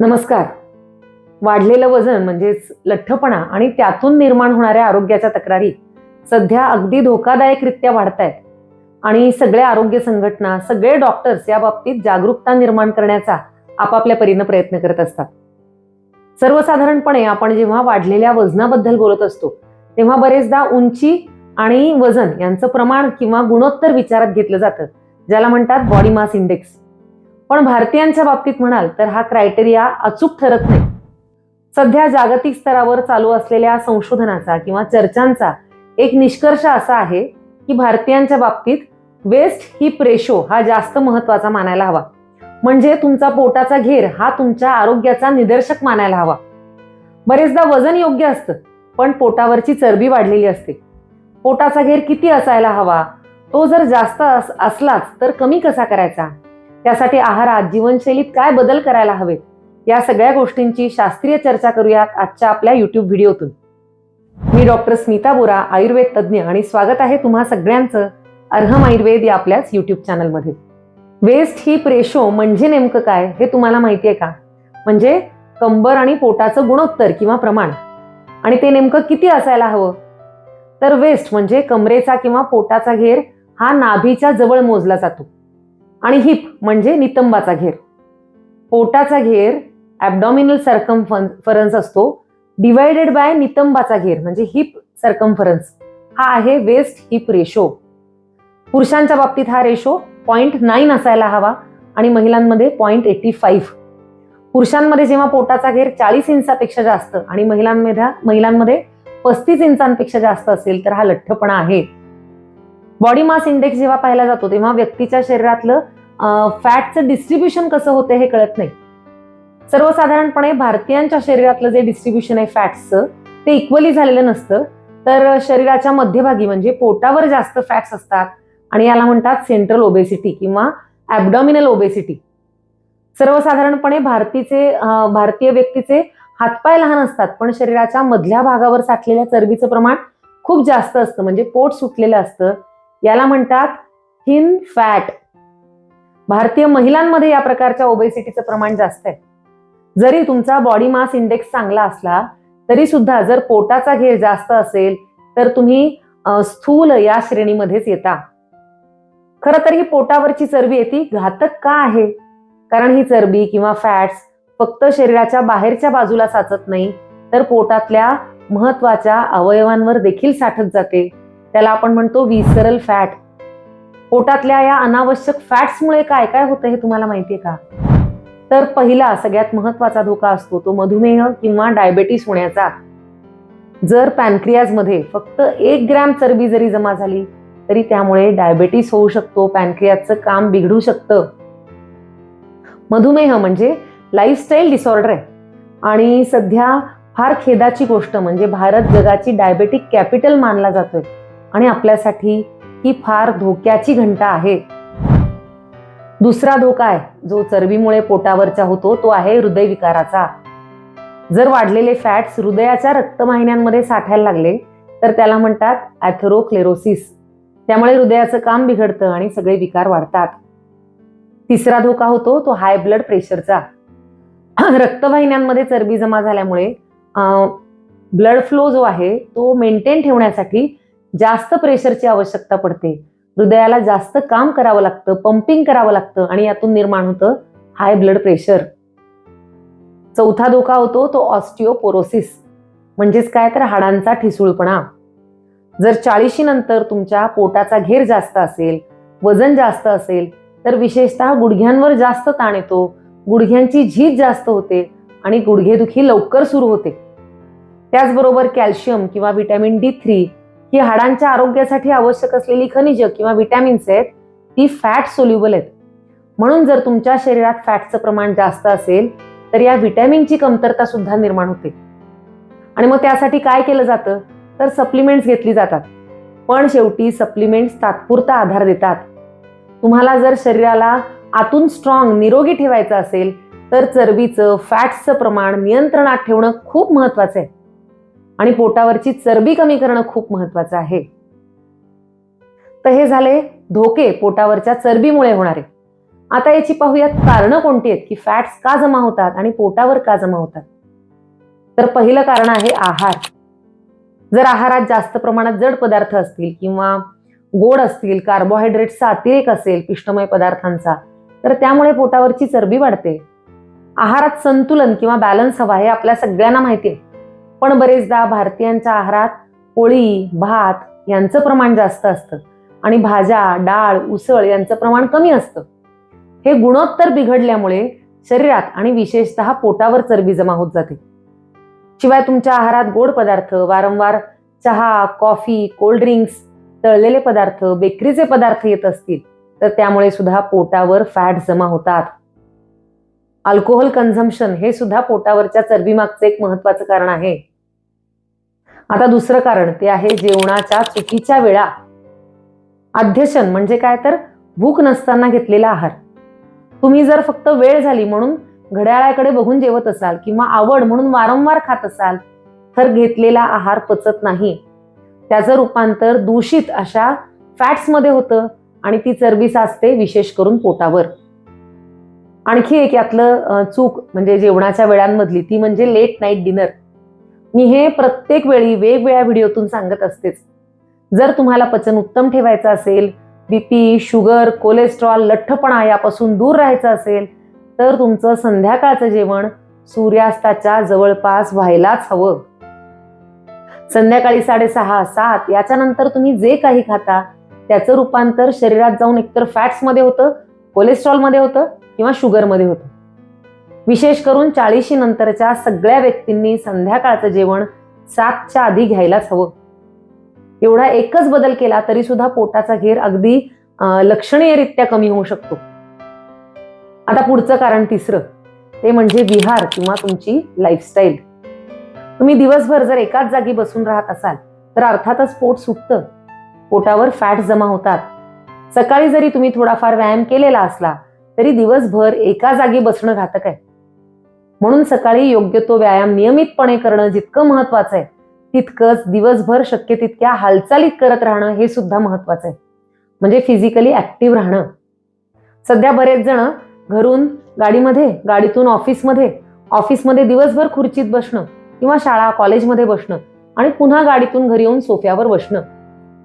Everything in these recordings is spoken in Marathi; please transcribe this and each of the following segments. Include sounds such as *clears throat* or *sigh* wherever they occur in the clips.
नमस्कार. वाढलेलं वजन म्हणजेच लठ्ठपणा आणि त्यातून निर्माण होणाऱ्या आरोग्याच्या तक्रारी सध्या अगदी धोकादायकरित्या वाढत आहेत आणि सगळ्या आरोग्य संघटना सगळे डॉक्टर्स या बाबतीत जागरूकता निर्माण करण्याचा आपापल्या परीनं प्रयत्न करत असतात. सर्वसाधारणपणे आपण जेव्हा वाढलेल्या वजनाबद्दल बोलत असतो तेव्हा बरेचदा उंची आणि वजन यांचं प्रमाण किंवा गुणोत्तर विचारात घेतलं जातं ज्याला म्हणतात बॉडी मास इंडेक्स पण भारतीयांच्या बाबतीत म्हणाल तर हा क्रायटेरिया अचूक ठरत नाही. सध्या जागतिक स्तरावर चालू असलेल्या संशोधनाचा किंवा चर्चांचा एक निष्कर्ष असा आहे की भारतीयांच्या बाबतीत वेस्ट ही प्रेशो हा जास्त महत्त्वाचा मानायला हवा. म्हणजे तुमचा पोटाचा घेर हा तुमच्या आरोग्याचा निदर्शक मानायला हवा. बरेचदा वजन योग्य असतं पण पोटावरची चरबी वाढलेली असते. पोटाचा घेर किती असायला हवा? तो जर जास्त असलाच तर कमी कसा करायचा? त्यासाठी आहारात जीवनशैलीत काय बदल करायला हवेत? या सगळ्या गोष्टींची शास्त्रीय चर्चा करूयात आजच्या आपल्या युट्यूब व्हिडिओतून. मी डॉक्टर स्मिता बोरा आयुर्वेद तज्ज्ञ आणि स्वागत आहे तुम्हा सगळ्यांचं अर्हम आयुर्वेद या आपल्याच युट्यूब चॅनलमध्ये वेस्ट ही प्रेशो म्हणजे नेमकं काय हे तुम्हाला माहिती आहे का? म्हणजे कंबर आणि पोटाचं गुणोत्तर किंवा प्रमाण. आणि ते नेमकं किती असायला हवं? तर वेस्ट म्हणजे कमरेचा किंवा पोटाचा घेर हा नाभीच्या जवळ मोजला जातो. आणि हिप म्हणजे नितंबाचा घेर. पोटाचा घेर ॲबडॉमिनल सरकमफरन्स असतो. डिवायडेड बाय नितंबाचा घेर म्हणजे हिप सरकमफरन्स हा आहे वेस्ट हिप रेशो पुरुषांच्या बाबतीत हा रेशो पॉईंट नाईन असायला हवा आणि महिलांमध्ये पॉईंट एटी फाईव्ह पुरुषांमध्ये जेव्हा पोटाचा घेर चाळीस इंचापेक्षा जास्त आणि महिलांमध्ये महिलांमध्ये पस्तीस इंचांपेक्षा जास्त असेल तर हा लठ्ठपणा आहे. बॉडी मास इंडेक्स जेव्हा पाहिला जातो तेव्हा व्यक्तीच्या शरीरातलं फॅटचं डिस्ट्रीब्युशन कसं होतं हे कळत नाही. सर्वसाधारणपणे भारतीयांच्या शरीरातलं जे डिस्ट्रीब्युशन आहे फॅट्सचं ते इक्वली झालेलं नसतं. तर शरीराच्या मध्यभागी म्हणजे पोटावर जास्त फॅट्स असतात आणि याला म्हणतात सेंट्रल ओबेसिटी किंवा ॲबडॉमिनल ओबेसिटी सर्वसाधारणपणे भारतीचे भारतीय व्यक्तीचे हातपाय लहान असतात पण शरीराच्या मधल्या भागावर साठलेल्या चरबीचं प्रमाण खूप जास्त असतं म्हणजे पोट सुटलेलं असतं. याला म्हणतात थिन फॅट भारतीय महिलांमध्ये या प्रकारच्या ओबेसिटीचं प्रमाण जास्त आहे. जरी तुमचा बॉडी मास इंडेक्स चांगला असला तरी सुद्धा जर पोटाचा घेर जास्त असेल तर तुम्ही स्थूल या श्रेणीमध्येच येता. खरं तर ही पोटावरची चरबी आहे ती घातक का आहे? कारण ही चरबी किंवा फॅट्स फक्त शरीराच्या बाहेरच्या बाजूला साचत नाही तर पोटातल्या महत्त्वाच्या अवयवांवर देखील साठत जाते. त्याला आपण म्हणतो विसरल फॅट पोटातल्या या अनावश्यक फॅट्समुळे काय काय होतं हे तुम्हाला माहितीये का? तर पहिला सगळ्यात महत्त्वाचा धोका असतो तो मधुमेह किंवा डायबेटीस होण्याचा. जर पॅनक्रियाजमध्ये फक्त एक ग्रॅम चरबी जरी जमा झाली तरी त्यामुळे डायबेटीस होऊ शकतो पॅनक्रियाचं काम बिघडू शकतं. मधुमेह म्हणजे लाईफस्टाईल डिसऑर्डर आहे. आणि सध्या फार खेदाची गोष्ट म्हणजे भारत जगाची डायबेटिक कॅपिटल मानला जातोय. आणि आपल्यासाठी ही फार धोक्याची घंटा आहे. दुसरा धोका आहे जो चरबीमुळे पोटावरचा होतो तो आहे हृदयविकाराचा. जर वाढलेले फॅट्स हृदयाच्या रक्तवाहिन्यांमध्ये साठायला लागले तर त्याला म्हणतात ॲथरोक्लेरोसिस त्यामुळे हृदयाचं काम बिघडतं आणि सगळे विकार वाढतात. तिसरा धोका होतो तो हाय ब्लड प्रेशरचा. *clears throat* रक्तवाहिन्यांमध्ये चरबी जमा झाल्यामुळे ब्लड फ्लो जो आहे तो मेंटेन ठेवण्यासाठी जास्त प्रेशरची आवश्यकता पडते. हृदयाला जास्त काम करावं लागतं पंपिंग करावं लागतं आणि यातून निर्माण होतं हाय ब्लड प्रेशर चौथा धोका होतो तो ऑस्टिओपोरोसिस म्हणजेच काय तर हाडांचा ठिसूळपणा. जर चाळीशी नंतर तुमच्या पोटाचा घेर जास्त असेल वजन जास्त असेल तर विशेषतः गुडघ्यांवर जास्त ताण येतो गुडघ्यांची झीज जास्त होते आणि गुडघेदुखी लवकर सुरू होते. त्याचबरोबर कॅल्शियम किंवा व्हिटॅमिन डी थ्री ही हाडांच्या आरोग्यासाठी आवश्यक असलेली खनिज किंवा विटॅमिन्स आहेत ती फॅट सोल्युबल आहेत. म्हणून जर तुमच्या शरीरात फॅटचं प्रमाण जास्त असेल तर या व्हिटॅमिनची कमतरता सुद्धा निर्माण होते. आणि मग त्यासाठी काय केलं जातं? तर सप्लिमेंट्स घेतली जातात. पण शेवटी सप्लिमेंट्स तात्पुरता आधार देतात. तुम्हाला जर शरीराला आतून स्ट्रॉंग निरोगी ठेवायचं असेल तर चरबीचं फॅट्सचं प्रमाण नियंत्रणात ठेवणं खूप महत्वाचं आहे. आणि पोटावरची चरबी कमी करणं खूप महत्वाचं आहे. तर हे झाले धोके पोटावरच्या चरबीमुळे होणारे. आता याची पाहूयात कारणं कोणती आहेत की फॅट्स का जमा होतात आणि पोटावर का जमा होतात. तर पहिलं कारण आहे आहार. जर आहारात जास्त प्रमाणात जड पदार्थ असतील किंवा गोड असतील कार्बोहायड्रेट्सचा अतिरेक असेल पिष्टमय पदार्थांचा तर त्यामुळे पोटावरची चरबी वाढते. आहारात संतुलन किंवा बॅलन्स हवा हे आपल्या सगळ्यांना माहिती आहे. पण बरेचदा भारतीयांच्या आहारात पोळी भात यांचं प्रमाण जास्त असतं आणि भाज्या डाळ उसळ यांचं प्रमाण कमी असतं. हे गुणोत्तर बिघडल्यामुळे शरीरात आणि विशेषतः पोटावर चरबी जमा होत जाते. शिवाय तुमच्या आहारात गोड पदार्थ वारंवार चहा कॉफी कोल्ड ड्रिंक्स तळलेले पदार्थ बेकरीचे पदार्थ येत असतील तर त्यामुळे सुद्धा पोटावर फॅट जमा होतात. अल्कोहोल कन्झम्पशन हे सुद्धा पोटावरच्या चरबीमागचं एक महत्वाचं कारण आहे. आता दुसरं कारण ते आहे जेवणाच्या चुकीच्या वेळा. अध्यशन म्हणजे काय तर भूक नसताना घेतलेला आहार. तुम्ही जर फक्त वेळ झाली म्हणून घड्याळाकडे बघून जेवत असाल किंवा आवड म्हणून वारंवार खात असाल तर घेतलेला आहार पचत नाही. त्याचं रूपांतर दूषित अशा फॅट्समध्ये होतं आणि ती चरबी साचते विशेष करून पोटावर. आणखी एक यातलं चूक म्हणजे जेवणाच्या वेळांमधली ती म्हणजे लेट नाईट डिनर. मी हे प्रत्येक वेळी वेगवेगळ्या व्हिडिओतून सांगत असतेच. जर तुम्हाला पचन उत्तम ठेवायचं असेल बीपी शुगर कोलेस्ट्रॉल लठ्ठपणा यापासून दूर राहायचं असेल तर तुमचं संध्याकाळचं जेवण सूर्यास्ताच्या जवळपास व्हायलाच हवं. संध्याकाळी साडेसहा सात याच्यानंतर तुम्ही जे काही खाता त्याचं रूपांतर शरीरात जाऊन एकतर फॅट्समध्ये होतं कोलेस्ट्रॉलमध्ये होतं किंवा शुगरमध्ये होतं. विशेष करून चाळीशी नंतरच्या सगळ्या व्यक्तींनी संध्याकाळचं जेवण सातच्या आधी घ्यायलाच हवं. एवढा एकच बदल केला तरी सुद्धा पोटाचा घेर अगदी लक्षणीयरित्या कमी होऊ शकतो. आता पुढचं कारण तिसरं. ते म्हणजे विहार किंवा तुमची लाईफस्टाईल तुम्ही दिवसभर जर एकाच जागी बसून राहत असाल तर अर्थातच पोट सुटतं. पोटावर फॅट जमा होतात. सकाळी जरी तुम्ही थोडाफार व्यायाम केलेला असला तरी दिवसभर एका जागी बसणं घातक आहे. म्हणून सकाळी योग्य तो व्यायाम नियमितपणे करणं जितकं महत्वाचं आहे तितकंच दिवसभर शक्य तितक्या हालचालीत करत राहणं हे सुद्धा महत्वाचं आहे. म्हणजे फिजिकली ऍक्टिव्ह राहणं. सध्या बरेच जण घरून गाडीमध्ये गाडीतून ऑफिसमध्ये ऑफिसमध्ये दिवसभर खुर्चीत बसणं किंवा शाळा कॉलेजमध्ये बसणं आणि पुन्हा गाडीतून घरी येऊन सोफ्यावर बसणं.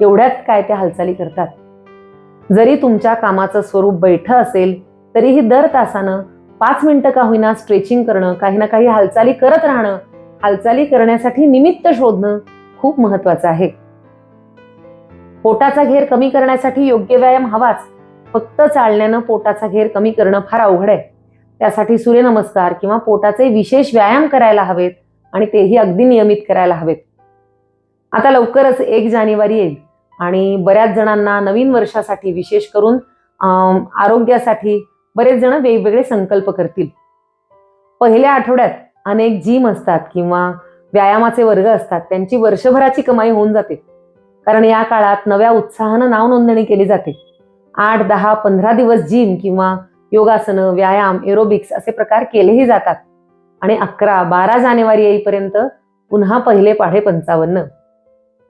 एवढ्यात काय त्या हालचाली करतात? जरी तुमच्या कामाचं स्वरूप बैठं असेल तरीही दर तासानं पाच मिनिटं का होईना स्ट्रेचिंग करणं काही ना काही हालचाली करत राहणं हालचाली करण्यासाठी निमित्त शोधणं खूप महत्वाचं आहे. पोटाचा घेर कमी करण्यासाठी योग्य व्यायाम हवाच. फक्त चालण्यानं पोटाचा घेर कमी करणं फार अवघड आहे. त्यासाठी सूर्यनमस्कार किंवा पोटाचे विशेष व्यायाम करायला हवेत आणि तेही अगदी नियमित करायला हवेत. आता लवकरच एक जानेवारी येईल आणि बऱ्याच जणांना नवीन वर्षासाठी विशेष करून आरोग्यासाठी बरेच जण वेगवेगळे संकल्प करतील. पहिल्या आठवड्यात अनेक जिम असतात किंवा व्यायामाचे वर्ग असतात त्यांची वर्षभराची कमाई होऊन जाते. कारण या काळात नव्या उत्साहानं नाव नोंदणी केली जाते. आठ दहा पंधरा दिवस जिम किंवा योगासनं व्यायाम एरोबिक्स असे प्रकार केलेही जातात. आणि अकरा बारा जानेवारी येईपर्यंत पुन्हा पहिले पाढे पंचावन्न.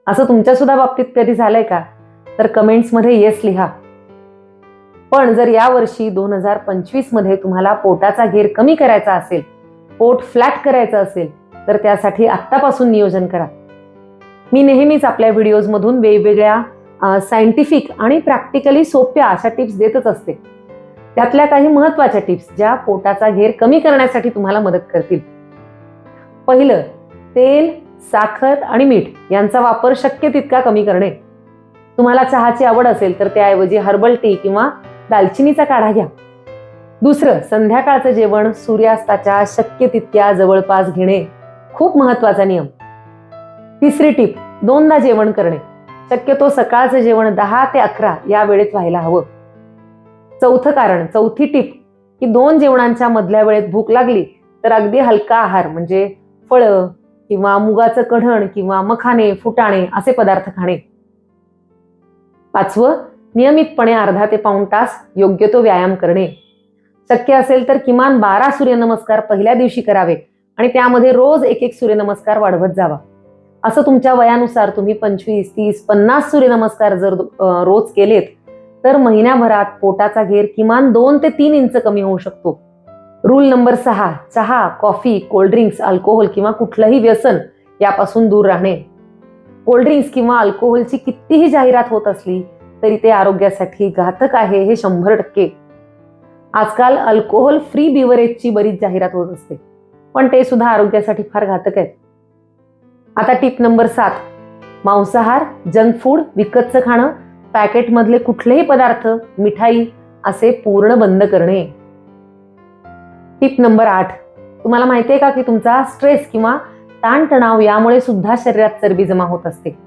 असं तुमच्या सुद्धा बाबतीत कधी झालंय का? तर कमेंट्समध्ये येस लिहा. पण जर या वर्षी दोन हजार पंचवीसमध्ये तुम्हाला पोटाचा घेर कमी करायचा असेल पोट फ्लॅट करायचं असेल तर त्यासाठी आत्तापासून नियोजन करा. मी नेहमीच आपल्या व्हिडिओजमधून वेगवेगळ्या सायंटिफिक आणि प्रॅक्टिकली सोप्या अशा टिप्स देतच असते. त्यातल्या काही महत्त्वाच्या टिप्स ज्या पोटाचा घेर कमी करण्यासाठी तुम्हाला मदत करतील. पहिलं तेल साखर आणि मीठ यांचा वापर शक्य तितका कमी करणे. तुम्हाला चहाची आवड असेल तर त्याऐवजी हर्बल टी किंवा दालचिनीचा काढा घ्या. दुसरं संध्याकाळचं जेवण सूर्यास्ताच्या शक्य तितक्या जवळपास घेणे खूप महत्त्वाचा नियम. तिसरी टीप दोनदा जेवण करणे. शक्यतो सकाळचं जेवण दहा ते अकरा या वेळेत व्हायला हवं. चौथं कारण चौथी टीप की दोन जेवणांच्या मधल्या वेळेत भूक लागली तर अगदी हलका आहार म्हणजे फळं किंवा मुगाचं कढण किंवा मखाने फुटाणे असे पदार्थ खाणे. पाचवं नियमितपणे अर्धा ते पाऊण तास योग्य तो व्यायाम करणे. शक्य असेल तर किमान बारा सूर्यनमस्कार पहिल्या दिवशी करावे आणि त्यामध्ये रोज एक एक सूर्यनमस्कार वाढवत जावा. असं तुमच्या वयानुसार तुम्ही पंचवीस तीस पन्नास सूर्यनमस्कार जर रोज केलेत तर महिन्याभरात पोटाचा घेर किमान दोन ते तीन इंच कमी होऊ शकतो. रूल नंबर सहा चहा कॉफी कोल्ड्रिंक्स अल्कोहोल किंवा कुठलंही व्यसन यापासून दूर राहणे. कोल्ड्रिंक्स किंवा अल्कोहोलची कितीही जाहिरात होत असली तरी ते आरोग्यासाठी घातक आहे हे शंभर टक्के. आजकाल अल्कोहोल फ्री बिवरेजची बरीच जाहिरात होत असते. पण ते सुद्धा आरोग्यासाठी फार घातक आहेत. आता टिप नंबर सात. मांसाहार जंक फूड विकतचं खाणं पॅकेटमधले कुठलेही पदार्थ मिठाई असे पूर्ण बंद करणे. टिप नंबर आठ. तुम्हाला माहिती आहे का की तुमचा स्ट्रेस किंवा ताणतणाव यामुळे सुद्धा शरीरात चरबी जमा होत असते.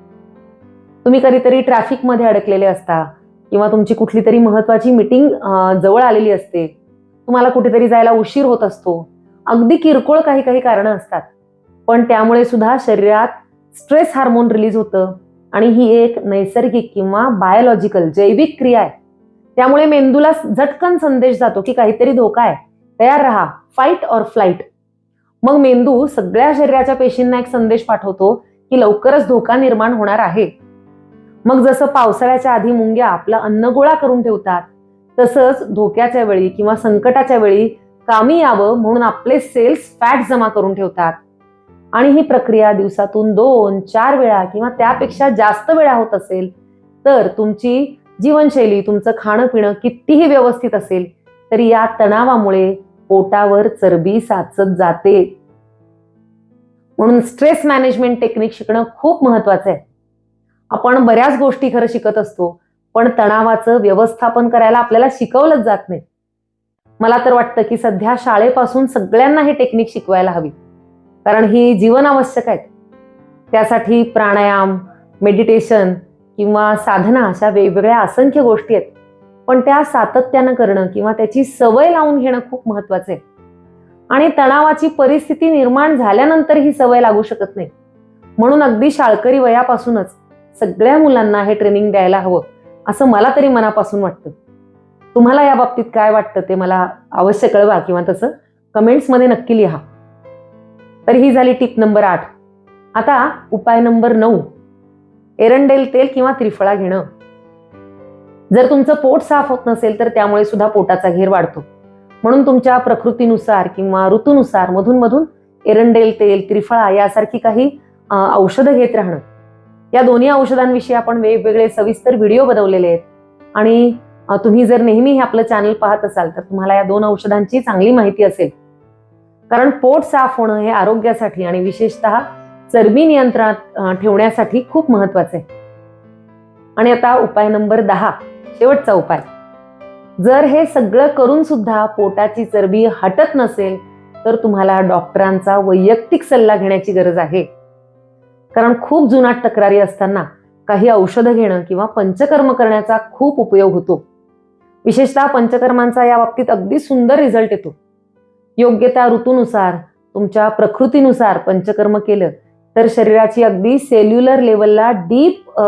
तुम्ही कधीतरी ट्रॅफिकमध्ये अडकलेले असता किंवा तुमची कुठली तरी महत्वाची मिटिंग जवळ आलेली असते तुम्हाला कुठेतरी जायला उशीर होत असतो. अगदी किरकोळ काही काही कारणं असतात. पण त्यामुळे सुद्धा शरीरात स्ट्रेस हार्मोन रिलीज होतं आणि ही एक नैसर्गिक किंवा बायोलॉजिकल जैविक क्रिया आहे. त्यामुळे मेंदूला झटकन संदेश जातो की काहीतरी धोका आहे. तयार राहा. फाईट और फ्लाईट मग मेंदू सगळ्या शरीराच्या पेशींना एक संदेश पाठवतो की लवकरच धोका निर्माण होणार आहे. मग जसं पावसाळ्याच्या आधी मुंग्या आपला अन्न गोळा करून ठेवतात तसंच धोक्याच्या वेळी किंवा संकटाच्या वेळी कामी यावं म्हणून आपले सेल्स फॅट जमा करून ठेवतात. आणि ही प्रक्रिया दिवसातून दोन चार वेळा किंवा त्यापेक्षा जास्त वेळा होत असेल तर तुमची जीवनशैली तुमचं खाणं पिणं कितीही व्यवस्थित असेल तरी या तणावामुळे पोटावर चरबी साचत जाते. म्हणून स्ट्रेस मॅनेजमेंट टेक्निक शिकणं खूप महत्वाचं आहे. आपण बऱ्याच गोष्टी खरं शिकत असतो पण तणावाचं व्यवस्थापन करायला आपल्याला शिकवलंच जात नाही. मला तर वाटतं की सध्या शाळेपासून सगळ्यांना हे टेक्निक शिकवायला हवी. कारण ही जीवन आवश्यक आहेत. त्यासाठी प्राणायाम मेडिटेशन किंवा साधना अशा वेगवेगळ्या असंख्य गोष्टी आहेत. पण त्या सातत्यानं करणं किंवा त्याची सवय लावून घेणं खूप महत्वाचं आहे. आणि तणावाची परिस्थिती निर्माण झाल्यानंतर ही सवय लागू शकत नाही. म्हणून अगदी शाळकरी वयापासूनच सगळ्या मुलांना हे ट्रेनिंग द्यायला हवं असं मला तरी मनापासून वाटतं. तुम्हाला या बाबतीत काय वाटतं ते मला अवश्य कळवा किंवा तसं कमेंट्समध्ये नक्की लिहा. तर ही झाली टिप नंबर आठ. आता उपाय नंबर नऊ. एरंडेल तेल किंवा त्रिफळा घेणं. जर तुमचं पोट साफ होत नसेल तर त्यामुळे सुद्धा पोटाचा घेर वाढतो. म्हणून तुमच्या प्रकृतीनुसार किंवा ऋतूनुसार मधून मधून एरंडेल तेल त्रिफळा यासारखी काही औषधं घेत राहणं. या दोन्ही औषधांविषयी आपण वेगवेगळे सविस्तर व्हिडिओ बनवलेले आहेत. आणि तुम्ही जर नेहमी हे आपलं चॅनल पाहत असाल तर तुम्हाला या दोन औषधांची चांगली माहिती असेल. कारण पोट साफ होणं हे आरोग्यासाठी आणि विशेषतः चरबी नियंत्रणात ठेवण्यासाठी खूप महत्वाचं आहे. आणि आता उपाय नंबर दहा शेवटचा उपाय. जर हे सगळं करून सुद्धा पोटाची चरबी हटत नसेल तर तुम्हाला डॉक्टरांचा वैयक्तिक सल्ला घेण्याची गरज आहे. कारण खूप जुनाट तक्रारी असताना काही औषधं घेणं किंवा पंचकर्म करण्याचा खूप उपयोग होतो. विशेषतः पंचकर्मांचा या बाबतीत अगदी सुंदर रिझल्ट येतो. योग्य त्या ऋतूनुसार तुमच्या प्रकृतीनुसार पंचकर्म केलं तर शरीराची अगदी सेल्युलर लेवलला डीप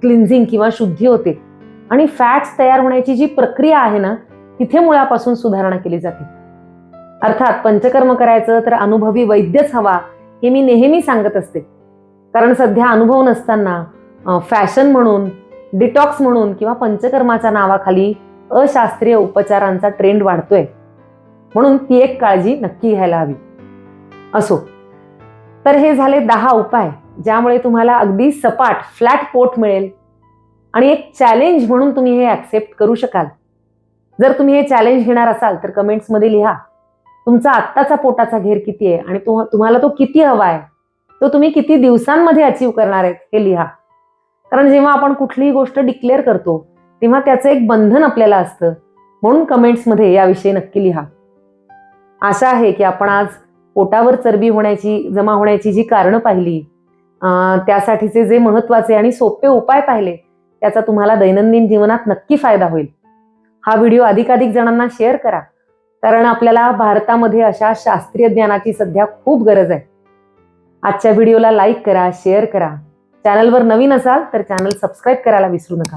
क्लिन्झिंग किंवा शुद्धी होते. आणि फॅट्स तयार होण्याची जी प्रक्रिया आहे ना तिथे मुळापासून सुधारणा केली जाते. अर्थात पंचकर्म करायचं तर अनुभवी वैद्यच हवा हे मी नेहमी सांगत असते. कारण सध्या अनुभव नसताना फॅशन म्हणून डिटॉक्स म्हणून किंवा पंचकर्माच्या नावाखाली अशास्त्रीय उपचारांचा ट्रेंड वाढतोय. म्हणून ती एक काळजी नक्की घ्यायला हवी. असो. तर हे झाले दहा उपाय ज्यामुळे तुम्हाला अगदी सपाट फ्लॅट पोट मिळेल. आणि एक चॅलेंज म्हणून तुम्ही हे ॲक्सेप्ट करू शकाल. जर तुम्ही हे चॅलेंज घेणार असाल तर कमेंट्समध्ये लिहा. तुमचा आत्ताचा पोटाचा घेर किती आहे आणि तुम्हाला तो किती हवा आहे? तो तुम्ही किती दिवसांमध्ये अचीव करणार आहेत हे लिहा. कारण जेव्हा आपण कुठलीही गोष्ट डिक्लेअर करतो तेव्हा त्याचं एक बंधन आपल्याला असतं. म्हणून कमेंट्समध्ये याविषयी नक्की लिहा. आशा आहे की आपण आज पोटावर चरबी होण्याची जमा होण्याची जी कारणं पाहिली त्यासाठीचे जे महत्त्वाचे आणि सोपे उपाय पाहिले त्याचा तुम्हाला दैनंदिन जीवनात नक्की फायदा होईल. हा व्हिडिओ अधिकाधिक जणांना शेअर करा. कारण आपल्याला भारतामध्ये अशा शास्त्रीय ज्ञानाची सध्या खूप गरज आहे. आजच्या व्हिडिओला लाईक करा शेअर करा. चॅनलवर नवीन असाल तर चॅनल सबस्क्राईब करायला विसरू नका.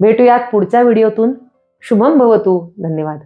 भेटूयात पुढच्या व्हिडिओतून. शुभम भवतू. धन्यवाद.